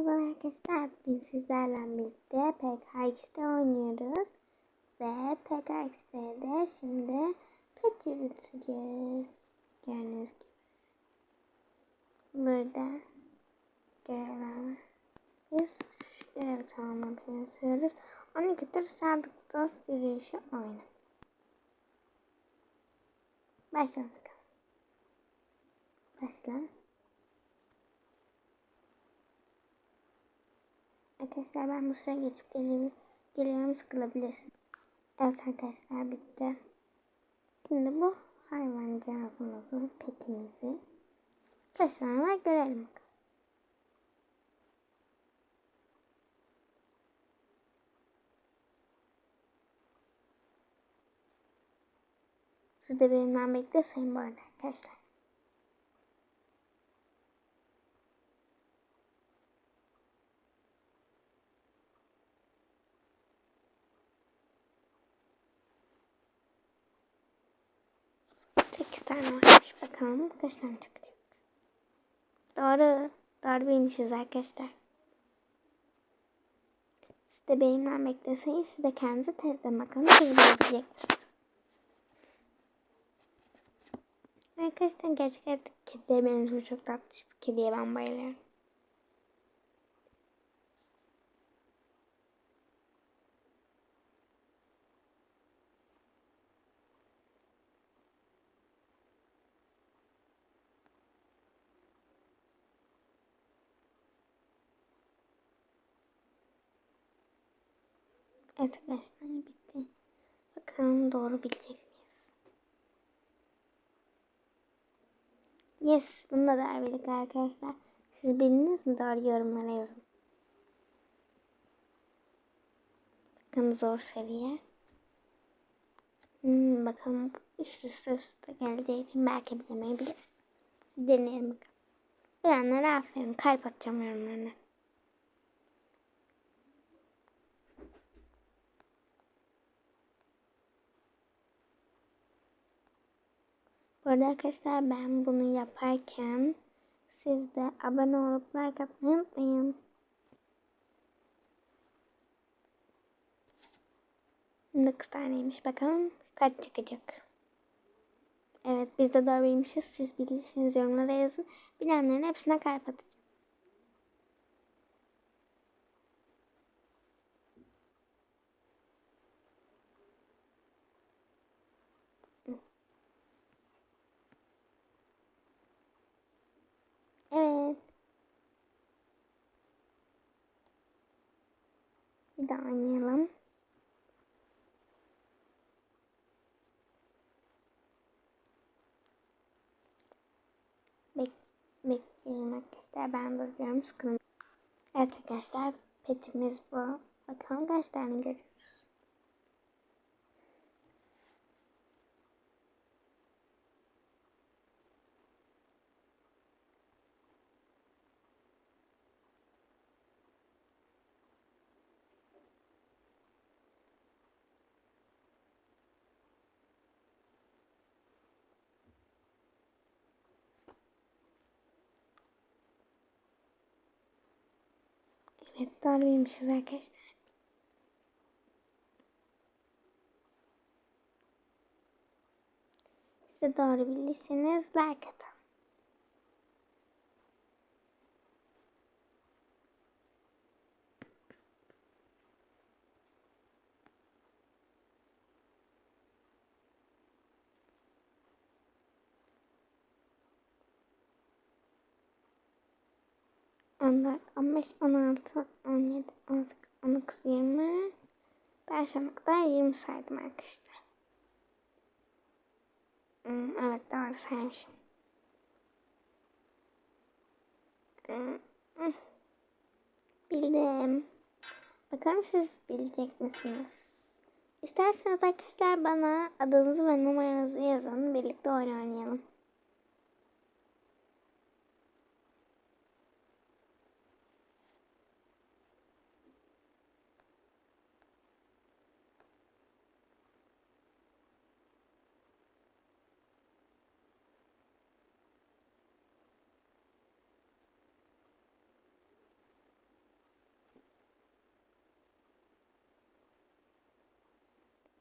Merhaba arkadaşlar. Bugün sizlerle birlikte PKX'de oynuyoruz. Ve PKX'de de şimdi pet yürüteceğiz. Gördüğünüz gibi. Burada görevler. Biz şu görevi tamamlamayı yapıyoruz. 12 tur sadık dost yürüyüşü oyna. Başla bakalım. Arkadaşlar ben bu sıra geçip geliyorum. Geliyorum sıkılabilirsin. Evet arkadaşlar bitti. Şimdi bu hayvancağızımızın petimizi taşınarak görelim. Siz de benimle birlikte sayın bu arada arkadaşlar. Tane varmış. Bakalım kaç tane çıkacak. Doğru. Doğru bilmişiz arkadaşlar. Siz de benimle bekleseniz siz de kendinizi tezden bakalım. Siz bulabileceksiniz. Arkadaşlar gerçekten kediler benim çok tatlı. Kediye ben bayılıyorum. Arkadaşlar bitti. Bakalım doğru bilecek miyiz? Yes, bunu da doğru bildik arkadaşlar. Siz bildiniz mi? Doğru yorumlara yazın. Bakın zor seviye. Hmm, bakalım üst üste üste geldiği için belki bilemeyebiliriz. Deneyelim bakalım. Bilenlere aferin. Kalp atacağım yorumlarına. Bu arada arkadaşlar ben bunu yaparken siz de abone olup like atmayı unutmayın. Kız taneymiş bakalım kaç çıkacak. Evet biz de doğru. Siz bilirsiniz yorumlara yazın. Bilenlerin hepsine kalp atacağım. Evet. Bir daha oynayalım. Bek bekleyelim arkadaşlar. Ben duruyorum. Sıkılın. Evet arkadaşlar. Petimiz bu. Bakalım kaç tane görüyoruz. Evet doğru bilmişiz arkadaşlar. Siz de doğru bildiyseniz like atın. 14, 15, 16, 17, 18, 19, 20. Perşembe kadar 20 saydım arkadaşlar. Hmm, evet doğru saymışım. Hmm, hmm, bildim. Bakalım siz bilecek misiniz? İsterseniz arkadaşlar bana adınızı ve numaranızı yazın. Birlikte oyun oynayalım.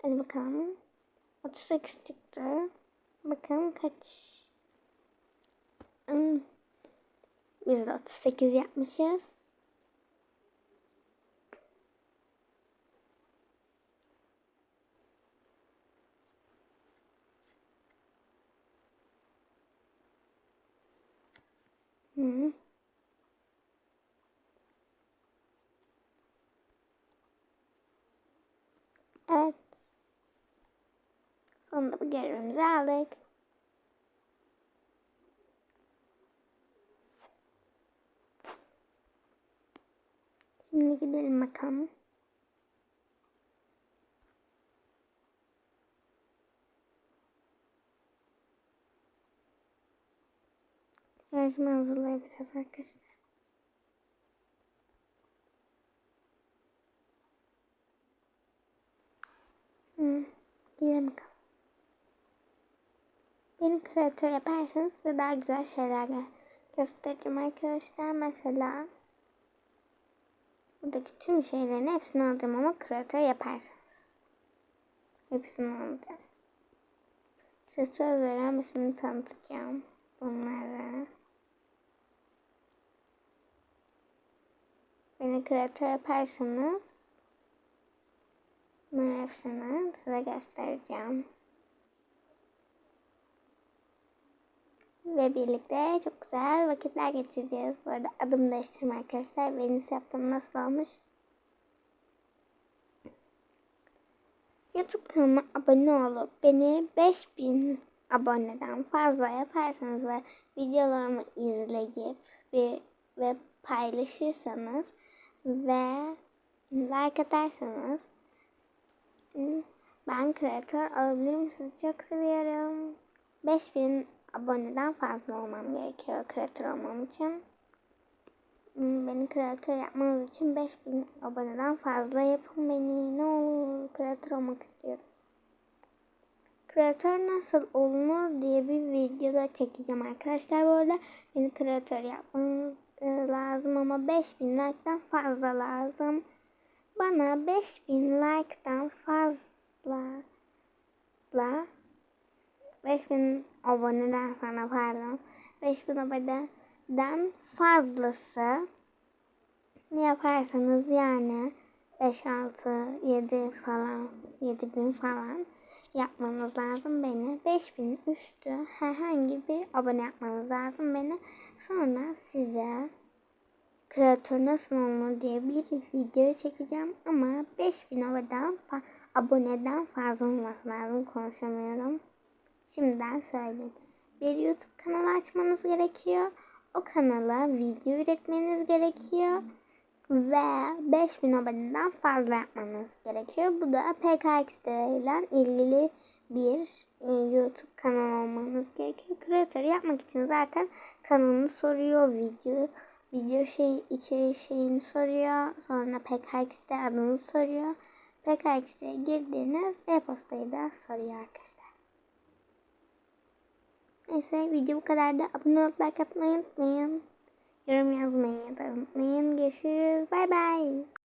Hadi bakalım. 38 çıktı. Bakalım kaç. Hmm. Biz de 38 yapmışız. Hı. Evet. Sonunda bu görevimizi aldık. Şimdi gidelim bakalım. Şarjımı hazırlayabiliriz arkadaşlar. Hı, gidelim bakalım. Beni kreatör yaparsanız size daha güzel şeyler göstereceğim arkadaşlar. Mesela buradaki tüm şeylerin hepsini alacağım ama kreatör yaparsanız. Hepsini alacağım. Size söz veriyorum ismini tanıtacağım bunları. Beni kreatör yaparsanız bunların hepsini size göstereceğim. Ve birlikte çok güzel vakitler geçireceğiz. Bu arada adım değiştirme arkadaşlar. Benim yaptığım nasıl olmuş? YouTube kanalıma abone olup beni 5000 aboneden fazla yaparsanız ve videolarımı izleyip bir ve paylaşırsanız ve like atarsanız ben kreatör olabilirim. Sizi çok seviyorum. 5000 aboneden fazla olmam gerekiyor kreatör olmam için. Beni kreatör yapmanız için 5000 aboneden fazla yapın beni. Ne olur kreatör olmak istiyorum. Kreatör nasıl olunur diye bir video da çekeceğim arkadaşlar. Bu arada beni kreatör yapmanız lazım ama 5000 like'dan fazla lazım. Bana 5000 like'dan fazla 5000 aboneden sonra pardon 5000 aboneden fazlası ne yaparsanız yani 5 6 7 falan 7000 falan yapmanız lazım beni. 5000 üstü herhangi bir abone yapmanız lazım beni. Sonra size kreatör nasıl olmalı diye bir video çekeceğim. Ama 5000 aboneden, fa aboneden fazla olması lazım. Konuşamıyorum. Şimdiden söyleyeyim. Bir YouTube kanalı açmanız gerekiyor. O kanala video üretmeniz gerekiyor. Ve 5000 aboneden fazla yapmanız gerekiyor. Bu da PKX ile ilgili bir e, YouTube kanalı olmanız gerekiyor. Kreatör yapmak için zaten kanalını soruyor. Video video şey içeri şeyini soruyor. Sonra PKX'de adını soruyor. PKX'e girdiğiniz e-postayı da soruyor arkadaşlar. Neyse video bu kadar da abone olup like atmayı unutmayın. Yorum yazmayı da unutmayın. Görüşürüz. Bay bay.